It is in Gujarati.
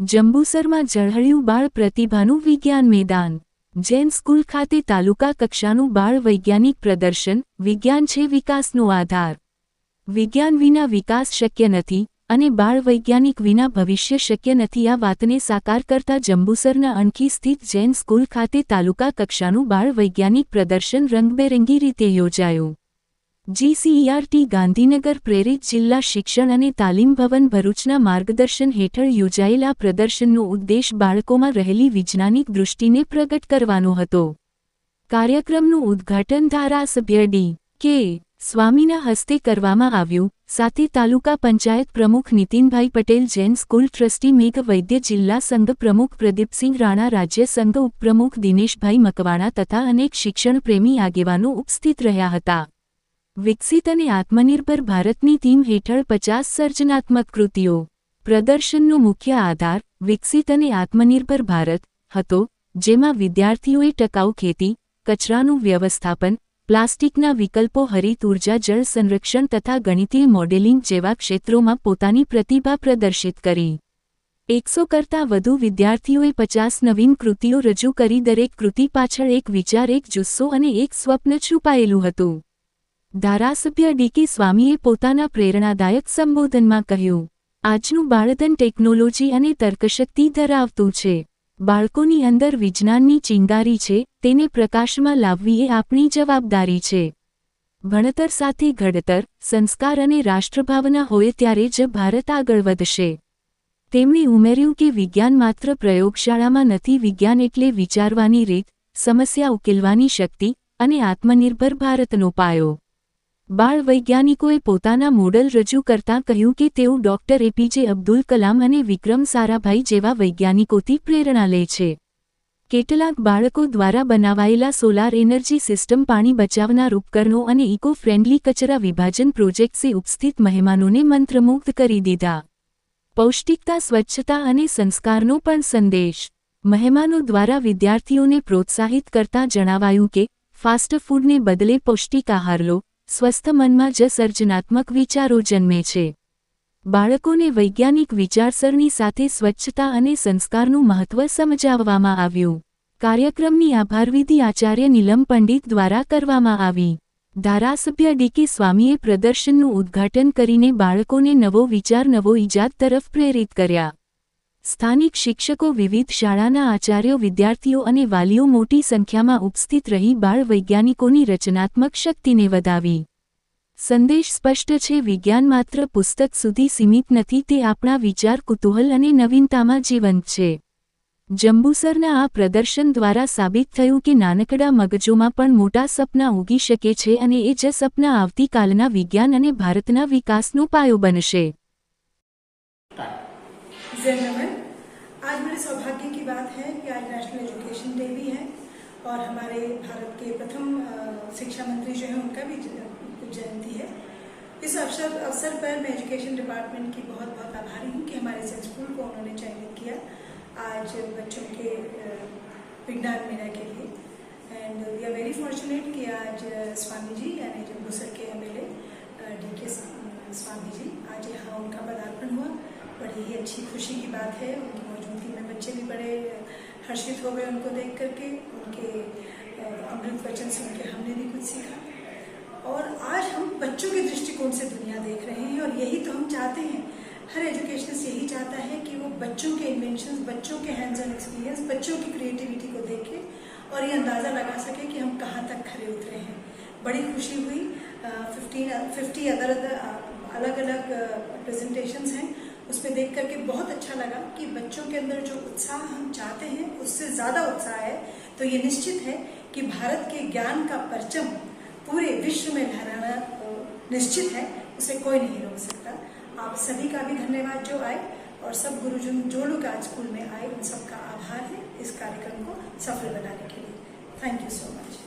જંબુસરમાં ઝળહળ્યું બાળ પ્રતિભાનું વિજ્ઞાન મેદાન. જૈન સ્કૂલ ખાતે તાલુકા કક્ષાનું બાળ વૈજ્ઞાનિક પ્રદર્શન, વિજ્ઞાન છે વિકાસનો આધાર. વિજ્ઞાન વિના વિકાસ શક્ય નથી અને બાળ વૈજ્ઞાનિક વિના ભવિષ્ય શક્ય નથી આ વાતને સાકાર કરતા જંબુસરના અણખી સ્થિત જૈન સ્કૂલ ખાતે તાલુકા કક્ષાનું બાળ વૈજ્ઞાનિક પ્રદર્શન રંગબેરંગી રીતે યોજાયું. જીસીઈઆરટી ગાંધીનગર પ્રેરિત જિલ્લા શિક્ષણ અને તાલીમ ભવન ભરૂચના માર્ગદર્શન હેઠળ યોજાયેલા પ્રદર્શનનો ઉદ્દેશ બાળકોમાં રહેલી વિજ્ઞાનિક દૃષ્ટિને પ્રગટ કરવાનો હતો. કાર્યક્રમનું ઉદ્ઘાટન ધારાસભ્ય ડી. કે. સ્વામીના હસ્તે કરવામાં આવ્યું. સાથે તાલુકા પંચાયત પ્રમુખ નીતિનભાઈ પટેલ, જૈન સ્કૂલ ટ્રસ્ટી મેઘ વૈદ્ય, જિલ્લા સંઘ પ્રમુખ પ્રદીપસિંહ રાણા, રાજ્ય સંઘ ઉપપ્રમુખ દિનેશભાઈ મકવાણા તથા અનેક શિક્ષણપ્રેમી આગેવાનો ઉપસ્થિત રહ્યા હતા. વિકસિત અને આત્મનિર્ભર ભારતની થીમ હેઠળ પચાસ સર્જનાત્મક કૃતિઓ. પ્રદર્શનનો મુખ્ય આધાર વિકસિત અને આત્મનિર્ભર ભારત હતો, જેમાં વિદ્યાર્થીઓએ ટકાઉ ખેતી, કચરાનું વ્યવસ્થાપન, પ્લાસ્ટિકના વિકલ્પો, હરિત ઊર્જા, જળ સંરક્ષણ તથા ગણિતીય મોડેલિંગ જેવા ક્ષેત્રોમાં પોતાની પ્રતિભા પ્રદર્શિત કરી. એકસો કરતાં વધુ વિદ્યાર્થીઓએ પચાસ નવીન કૃતિઓ રજૂ કરી. દરેક કૃતિ પાછળ એક વિચાર, એક જુસ્સો અને એક સ્વપ્ન છુપાયેલું હતું. ધારાસભ્ય ડીકે સ્વામીએ પોતાના પ્રેરણાદાયક સંબોધનમાં કહ્યું, આજનું બાળધન ટેકનોલોજી અને તર્કશક્તિ ધરાવતું છે. બાળકોની અંદર વિજ્ઞાનની ચિંગારી છે, તેને પ્રકાશમાં લાવવી એ આપણી જવાબદારી છે. ભણતર સાથે ઘડતર, સંસ્કાર અને રાષ્ટ્રભાવના હોય ત્યારે જ ભારત આગળ વધશે. તેમણે ઉમેર્યું કે વિજ્ઞાન માત્ર પ્રયોગશાળામાં નથી, વિજ્ઞાન એટલે વિચારવાની રીત, સમસ્યા ઉકેલવાની શક્તિ અને આત્મનિર્ભર ભારતનો પાયો. બાળ વૈજ્ઞાનિકોએ પોતાના મોડલ રજૂ કરતાં કહ્યું કે તેઓ ડોક્ટર એપીજે અબ્દુલ કલામ અને વિક્રમ સારાભાઈ જેવા વૈજ્ઞાનિકોથી પ્રેરણા લે છે. કેટલાક બાળકો દ્વારા બનાવાયેલા સોલાર એનર્જી સિસ્ટમ પાણી બચાવનાર ઉપકરણો અને ઇકો ફ્રેન્ડલી કચરા વિભાજન પ્રોજેક્ટ્સે ઉપસ્થિત મહેમાનોને મંત્રમુગ્ધ કરી દીધા. પૌષ્ટિકતા, સ્વચ્છતા અને સંસ્કારનો પણ સંદેશ. મહેમાનો દ્વારા વિદ્યાર્થીઓને પ્રોત્સાહિત કરતા જણાવાયું કે, ફાસ્ટ ફૂડને બદલે પૌષ્ટિક આહાર લો. સ્વસ્થ મનમાં જ સર્જનાત્મક વિચારો જન્મે છે. બાળકોને વૈજ્ઞાનિક વિચારસરણી સાથે સ્વચ્છતા અને સંસ્કારનું મહત્વ સમજાવવામાં આવ્યું. કાર્યક્રમની આભારવિધિ આચાર્ય નીલમ પંડિત દ્વારા કરવામાં આવી. ધારાસભ્ય ડીકે સ્વામીએ પ્રદર્શનનું ઉદ્ઘાટન કરીને બાળકોને નવો વિચાર, નવો ઇજાદ તરફ પ્રેરિત કર્યા. સ્થાનિક શિક્ષકો વિવિધ શાળાના આચાર્યો, વિદ્યાર્થીઓ અને વાલીઓ મોટી સંખ્યામાં ઉપસ્થિત રહી બાળ વૈજ્ઞાનિકોની રચનાત્મક શક્તિને વધાવી. સંદેશ સ્પષ્ટ છે, વિજ્ઞાન માત્ર પુસ્તક સુધી સીમિત નથી, તે આપણા વિચાર, કુતૂહલ અને નવીનતામાં જીવંત છે. જંબુસરના આ પ્રદર્શન દ્વારા સાબિત થયું કે નાનકડા મગજોમાં પણ મોટા સપના ઉગી શકે છે અને એ જ સપના આવતીકાલના વિજ્ઞાન અને ભારતના વિકાસનો પાયો બનશે. और हमारे भारत के प्रथम शिक्षा मंत्री जो है, उनका भी जयंती है। इस अवसर अवसर पर मैं एजुकेशन डिपार्टमेंट की बहुत बहुत आभारी हूँ कि हमारे इस स्कूल को उन्होंने चयनित किया। आज बच्चों के विज्ञान मेला के लिए। And we are very fortunate कि आज स्वामी जी, यानी जम्बूसर के एम एल डी के स्वामी जी, आज यहाँ उनका पदार्पण हुआ। बड़ी ही अच्छी खुशी की बात है। उनकी मौजूदगी में बच्चे भी बड़े हर्षित हो गए उनको देख करके, उनके अमृत वचन सुन के हमने भी कुछ सीखा। और आज हम बच्चों के दृष्टिकोण से दुनिया देख रहे हैं और यही तो हम चाहते हैं। हर एजुकेशनिस्ट यही चाहता है कि वो बच्चों के इन्वेंशन बच्चों के हैंड्स ऑन एक्सपीरियंस बच्चों की क्रिएटिविटी को देखे और ये अंदाज़ा लगा सके कि हम कहाँ तक खड़े उतरे हैं। बड़ी खुशी हुई। फिफ्टीन फिफ्टी अदर अदर अलग अलग प्रेजेंटेशंस हैं। उसमें देख करके बहुत अच्छा लगा कि बच्चों के अंदर जो उत्साह हम चाहते हैं, उससे ज़्यादा उत्साह है। तो ये निश्चित है कि भारत के ज्ञान का परचम पूरे विश्व में लहराना निश्चित है। उसे कोई नहीं रोक सकता। आप सभी का भी धन्यवाद जो आए और सब गुरुजन जो लोग आज स्कूल में आए, उन सबका आभार है इस कार्यक्रम को सफल बनाने के लिए। Thank you so much